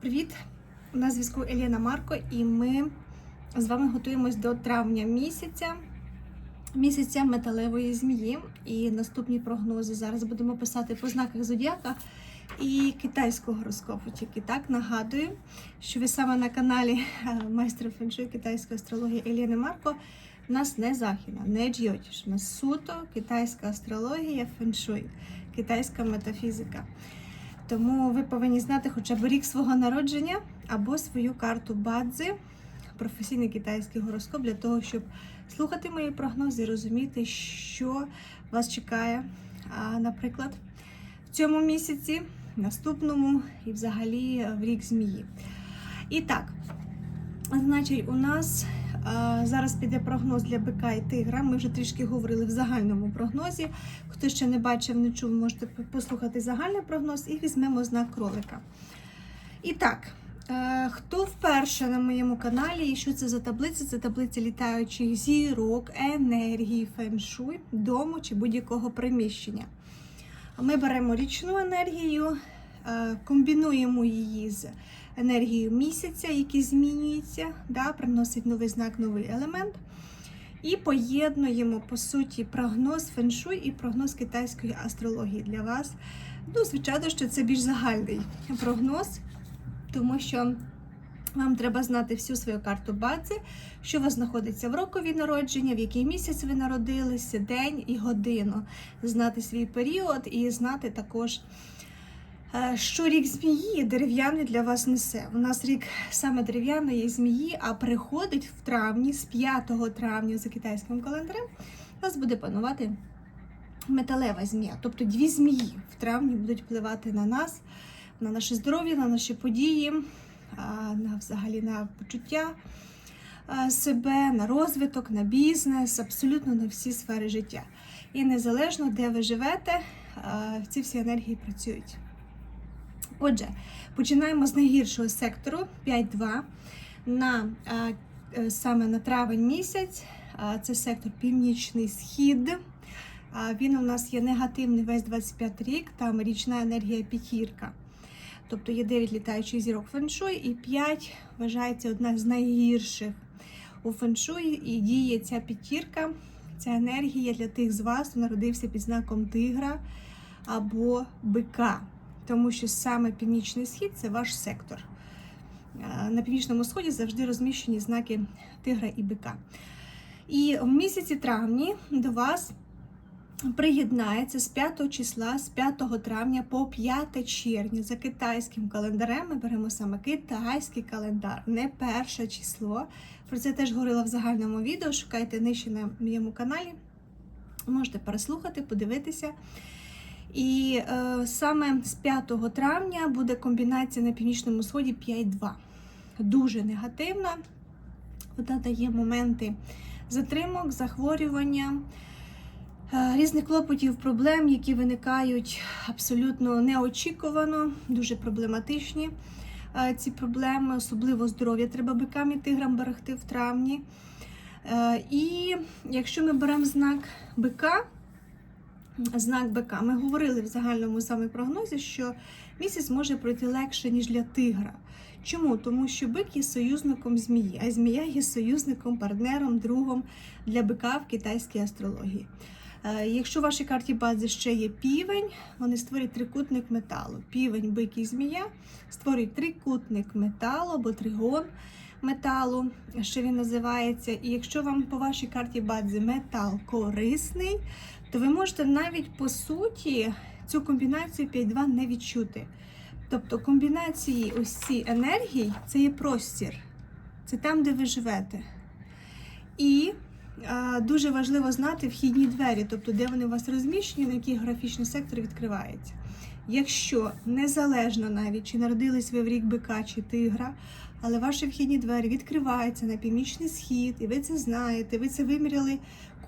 Привіт! На зв'язку Еліна Марко, і ми з вами готуємось до травня місяця, місяця металевої змії. І наступні прогнози зараз будемо писати по знаках зодіака і китайського гороскопу. Тільки так нагадую, що ви саме на каналі е, майстра феншуй китайської астрології Еліни Марко. У нас не західна, не джйотіш, у нас суто китайська астрологія, феншуй, китайська метафізика. Тому ви повинні знати хоча б рік свого народження або свою карту бадзи, професійний китайський гороскоп, для того, щоб слухати мої прогнози і розуміти, що вас чекає, наприклад, в цьому місяці, наступному і взагалі в рік змії. І так, значить, у нас зараз піде прогноз для бика і тигра. Ми вже трішки говорили в загальному прогнозі. Хто ще не бачив, не чув, можете послухати загальний прогноз і візьмемо знак кролика. І так, е, хто вперше на моєму каналі і що це за таблиця? Це таблиця літаючих зірок, енергії, феншуй, дому чи будь-якого приміщення. Ми беремо річну енергію, е, комбінуємо її з енергією місяця, який змінюється, да, приносить новий знак, новий елемент. І поєднуємо, по суті, прогноз феншуй і прогноз китайської астрології для вас. Ну, звичайно, що це більш загальний прогноз, тому що вам треба знати всю свою карту бази, що у вас знаходиться в рокові народження, в який місяць ви народилися, день і годину. Знати свій період і знати також. Е, Що рік змії дерев'яний для вас несе? У нас рік саме дерев'яної змії, а приходить в травні, з 5 травня за китайським календарем, у нас буде панувати металева змія. Тобто дві змії в травні будуть впливати на нас, на наше здоров'я, на наші події, на взагалі на почуття себе, на розвиток, на бізнес, абсолютно на всі сфери життя. І незалежно, де ви живете, ці всі енергії працюють. Отже, починаємо з найгіршого сектору 5.2 на е, саме на травень місяць. Це сектор Північний Схід. Він у нас є негативний весь 25 рік, там річна енергія п'ятірка. Тобто є 9 літаючих зірок феншуй, і 5 вважається одна з найгірших у феншуй. І діє ця п'ятірка, ця енергія для тих з вас, хто народився під знаком тигра або бика тому що саме північний схід це ваш сектор. Е, На північному сході завжди розміщені знаки тигра і бика. І в місяці травні до вас приєднається з 5 числа, з 5 травня по 5 червня за китайським календарем. Ми беремо саме китайський календар, не перше число. Про це теж говорила в загальному відео. Шукайте нижче на моєму каналі. Можете переслухати, подивитися. І е, саме з 5 травня буде комбінація на північному сході 5-2. Дуже негативна. Вона дає моменти затримок, захворювання, е, різних клопотів, проблем, які виникають абсолютно неочікувано, дуже проблематичні. е, Ці проблеми, особливо здоров'я, треба бикам і тиграм берегти в травні. Е, І якщо ми беремо знак бика, знак бика. Ми говорили в загальному саме прогнозі, що місяць може пройти легше, ніж для тигра. Чому? Тому що бик є союзником змії, а змія є союзником, партнером, другом для бика в китайській астрології. Е, Якщо в вашій карті бази ще є півень, вони створюють трикутник металу. Півень, бик і змія створюють трикутник металу або тригон металу, що він називається. І якщо вам по вашій карті бадзи метал корисний, то ви можете навіть по суті цю комбінацію 5-2 не відчути. Тобто комбінації ось ці енергії це є простір, це там, де ви живете. І а, дуже важливо знати вхідні двері, тобто де вони у вас розміщені, на який графічний сектор відкривається. Якщо незалежно навіть чи народились ви в рік бика чи тигра, але ваші вхідні двері відкриваються на північний схід, і ви це знаєте, ви це виміряли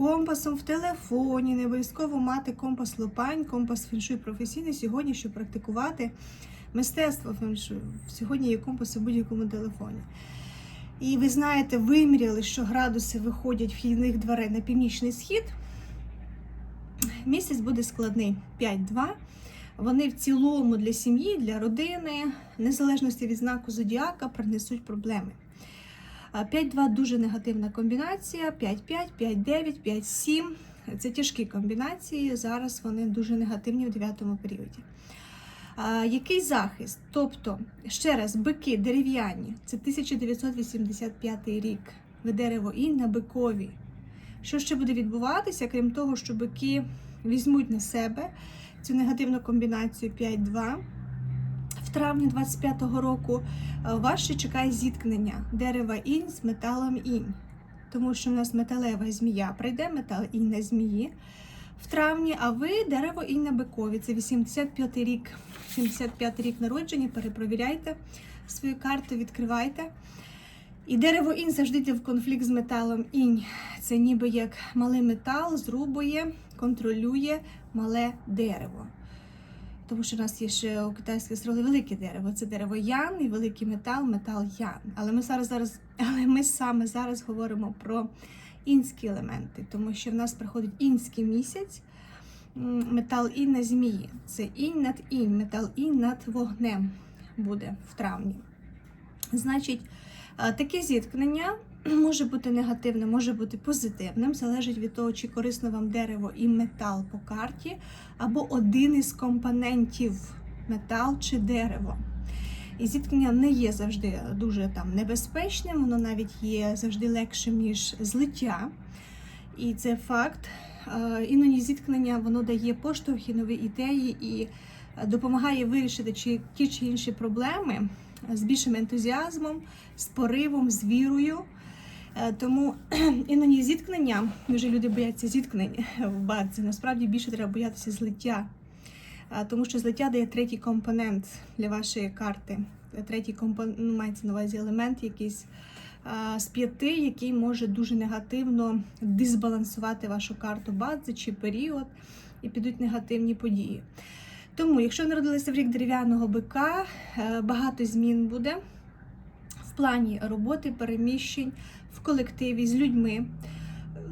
компасом в телефоні, не обов'язково мати компас лопань, компас феншуй професійний сьогодні, щоб практикувати мистецтво феншуй. Сьогодні є компас у будь-якому телефоні. І ви знаєте, виміряли, що градуси виходять вхідних дверей на північний схід. Місяць буде складний 5-2. вони в цілому для сім'ї, для родини, незалежності від знаку зодіака, принесуть проблеми. А 5-2 дуже негативна комбінація, 5-5, 5-9, 5-7. Це тяжкі комбінації. Зараз вони дуже негативні в 9 періоді. Який захист? Тобто, ще раз, бики дерев'яні, це 1985 рік. Ви дерево і на бикові. Що ще буде відбуватися, крім того, що бики візьмуть на себе цю негативну комбінацію 5-2. Травні 25-го року е, вас ще чекає зіткнення дерева інь з металом інь. Тому що в нас металева змія прийде, метал інь на змії в травні, а ви дерево інь на бикові. Це 85 рік, 75 рік народження. Перепровіряйте свою карту, відкривайте. І дерево інь завжди йде в конфлікт з металом інь. Це ніби як малий метал зрубує, контролює мале дерево. Тому що в нас є ще у китайській астрології велике дерево. Це дерево ян і великий метал, метал ян. Але ми зараз зараз, але ми саме зараз говоримо про інські елементи, тому що в нас приходить інський місяць, метал інь на змії. Це інь над інь, метал інь над вогнем буде в травні. Значить, таке зіткнення може бути негативним, може бути позитивним, залежить від того, чи корисно вам дерево і метал по карті, або один із компонентів метал чи дерево. І зіткнення не є завжди дуже там небезпечним, воно навіть є завжди легшим, ніж злиття. І це факт. Іноді зіткнення воно дає поштовхи, нові ідеї і е, допомагає вирішити чи ті чи інші проблеми з більшим ентузіазмом, з поривом, з вірою. Е, Тому іноді зіткнення, вже люди бояться зіткнень в бадзі, насправді більше треба боятися злиття. Тому що злиття дає третій компонент для вашої карти. Третій компонент ну, мається на увазі елемент якийсь з п'яти, який може дуже негативно дисбалансувати вашу карту бадзи чи період, і підуть негативні події. Тому, якщо народилися в рік дерев'яного бика, е, багато змін буде в плані роботи, переміщень в колективі з людьми,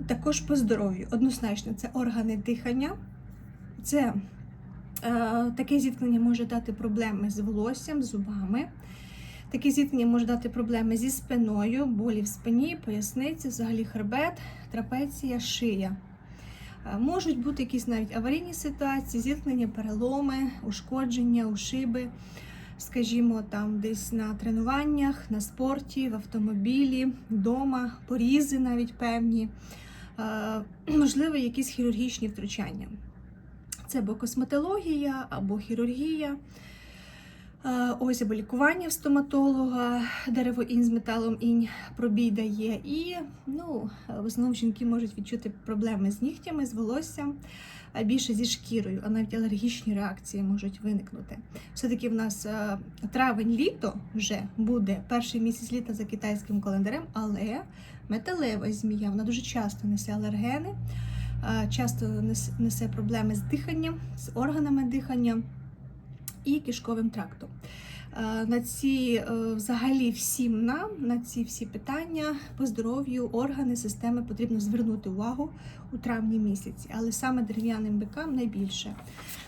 також по здоров'ю. Однозначно, це органи дихання, це е, таке зіткнення може дати проблеми з волоссям, зубами. Таке зіткнення може дати проблеми зі спиною, болі в спині, поясниці, взагалі хребет, трапеція, шия. Е, Можуть бути якісь навіть аварійні ситуації, зіткнення, переломи, ушкодження, ушиби, скажімо, там десь на тренуваннях, на спорті, в автомобілі, вдома, порізи навіть певні, Е, можливо, якісь хірургічні втручання. Це або косметологія, або хірургія. Е, Ось або лікування в стоматолога, дерево інь з металом інь пробій дає. І ну, в основному жінки можуть відчути проблеми з нігтями, з волоссям, а більше зі шкірою, а навіть алергічні реакції можуть виникнути. Все-таки в нас е, травень-літо вже буде перший місяць літа за китайським календарем, але металева змія вона дуже часто несе алергени, е, часто несе проблеми з диханням, з органами дихання і кишковим трактом. Е, На ці е, взагалі всім нам на ці всі питання по здоров'ю, органи, системи потрібно звернути увагу у травні місяці, але саме дерев'яним бикам найбільше.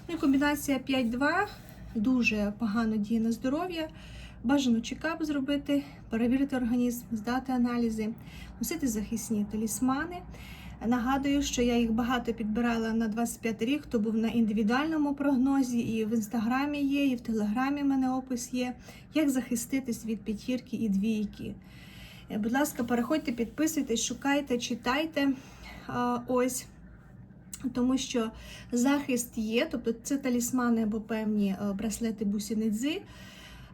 Ну і комбінація 5-2 дуже погано діє на здоров'я. Бажано чекап зробити, перевірити організм, здати аналізи, носити захисні талісмани. Нагадую, що я їх багато підбирала на 25 рік, хто був на індивідуальному прогнозі, і в інстаграмі є, і в телеграмі в мене опис є, як захиститись від п'ятірки і двійки. Е, Будь ласка, переходьте, підписуйтесь, шукайте, читайте. Ось. Тому що захист є, тобто це талісмани або певні е, браслети бусінидзи,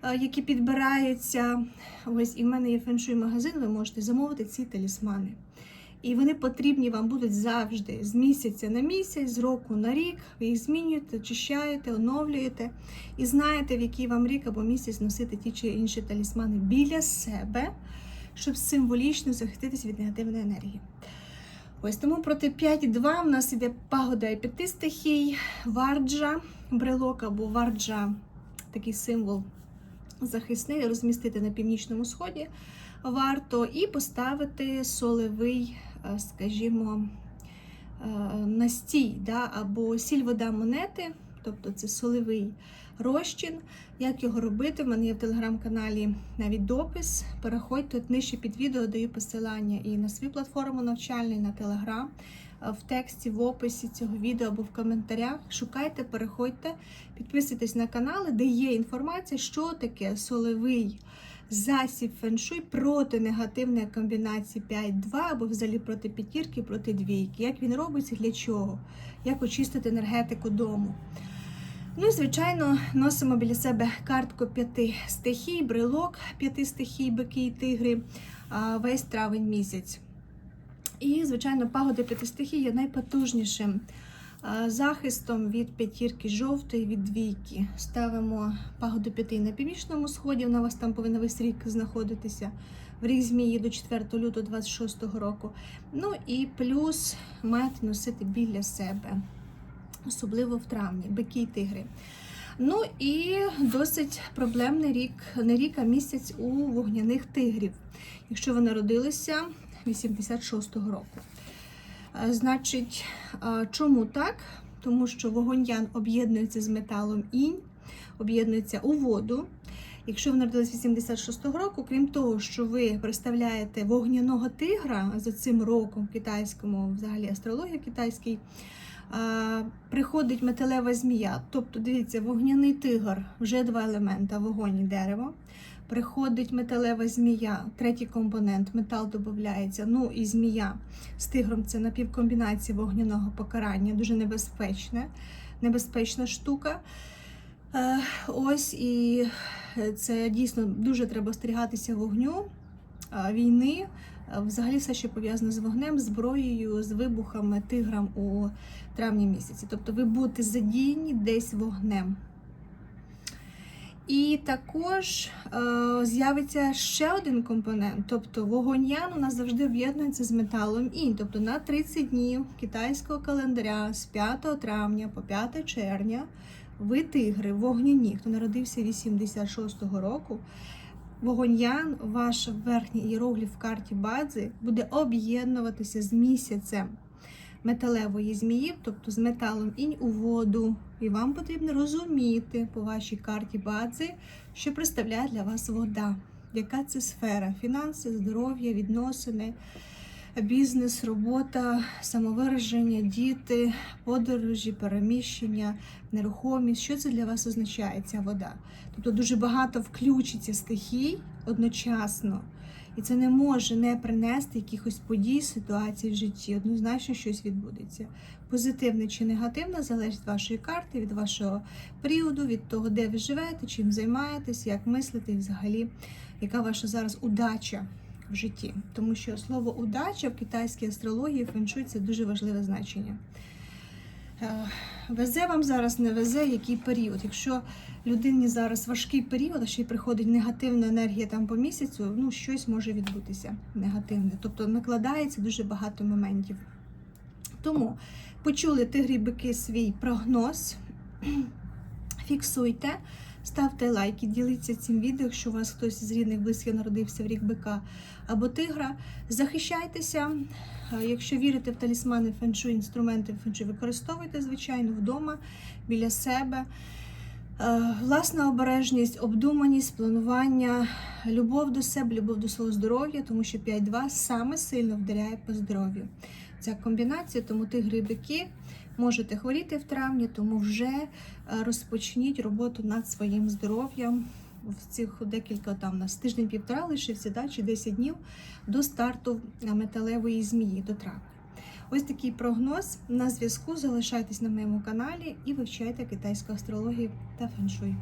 е, які підбираються. Ось і в мене є феншуй магазин, ви можете замовити ці талісмани. І вони потрібні вам будуть завжди з місяця на місяць, з року на рік. Ви їх змінюєте, очищаєте, оновлюєте і знаєте, в який вам рік або місяць носити ті чи інші талісмани біля себе, щоб символічно захиститись від негативної енергії. Ось тому проти 5.2 в нас іде пагода і п'яти стихій, варджа, брелок або варджа, такий символ захисний, розмістити на північному сході варто і поставити солевий, е, скажімо, е, настій, да, або сіль вода монети, тобто це солевий розчин. Як його робити? В мене є в телеграм-каналі навіть допис. Переходьте нижче під відео, даю посилання і на свою платформу навчальну, і на телеграм. Е, В тексті, в описі цього відео або в коментарях. Шукайте, переходьте, підписуйтесь на канали, де є інформація, що таке солевий засіб феншуй проти негативної комбінації 5-2 або взагалі проти п'ятірки, проти двійки. Як він робиться, для чого? Як очистити енергетику дому. Ну і, звичайно, носимо біля себе картку п'яти стихій, брелок п'яти стихій, бики і тигри весь травень місяць. І, звичайно, пагода п'яти стихій є найпотужнішим захистом від п'ятірки жовтої, від двійки. Ставимо пагоду п'яти на північному сході, вона вас там повинна весь рік знаходитися. В рік змії до 4 лютого 26 року. Ну і плюс маєте носити біля себе особливо в травні, бики і тигри. Ну і досить проблемний рік, не рік, а місяць у вогняних тигрів, якщо ви народилися 86-го року. Е, Значить, е, чому так? Тому що вогонь-ян об'єднується з металом інь, об'єднується у воду. Якщо ви народились 86-го року, крім того, що ви представляєте вогняного тигра за цим роком китайському, взагалі астрологія китайській, приходить металева змія. Тобто, дивіться, вогняний тигр вже два елемента: вогонь і дерево. Приходить металева змія, третій компонент, метал додається. Ну і змія з тигром це напівкомбінація вогняного покарання, дуже небезпечне, небезпечна штука. Е, Ось і це дійсно дуже треба остерігатися вогню, е, війни. Е, Взагалі все, що пов'язане з вогнем, зброєю, з вибухами, тиграм у травні місяці. Тобто ви будете задіяні десь вогнем. І також е, з'явиться ще один компонент, тобто вогонь ян у нас завжди об'єднується з металом інь. Тобто на 30 днів китайського календаря з 5 травня по 5 червня ви тигри, вогняні, хто народився 86-го року, вогонь ян, ваш верхній іерогліф в карті бадзи, буде об'єднуватися з місяцем металевої змії, тобто з металом інь у воду. І вам потрібно розуміти по вашій карті бадзи, що представляє для вас вода. Яка це сфера? Фінанси, здоров'я, відносини, бізнес, робота, самовираження, діти, подорожі, переміщення, нерухомість. Що це для вас означає ця вода? Тобто дуже багато включиться стихій одночасно. І це не може не принести якихось подій, ситуацій в житті. Однозначно щось відбудеться. Позитивне чи негативне залежить від вашої карти, від вашого періоду, від того, де ви живете, чим займаєтесь, як мислите, і взагалі, яка ваша зараз удача в житті. Тому що слово удача в китайській астрології феншуй це дуже важливе значення. Е, Везе вам зараз не везе, який період. Якщо людині зараз важкий період, а ще й приходить негативна енергія там по місяцю, ну щось може відбутися негативне. Тобто накладається дуже багато моментів. Тому почули тигрі бики свій прогноз. Фіксуйте, ставте лайки, діліться цим відео, якщо у вас хтось з рідних близьких народився в рік бика або тигра. Захищайтеся. Якщо вірите в талісмани феншу, інструменти феншу, використовуйте, звичайно, вдома, біля себе. Е, Власна обережність, обдуманість, планування, любов до себе, любов до свого здоров'я, тому що 5-2 саме сильно вдаряє по здоров'ю. Ця комбінація, тому тигри і бики можете хворіти в травні, тому вже е, розпочніть роботу над своїм здоров'ям. В цих декілька там у нас тиждень-півтора лишився, да, чи 10 днів до старту е, металевої змії до травня. Ось такий прогноз на зв'язку. Залишайтесь на моєму каналі і вивчайте китайську астрологію та феншуй.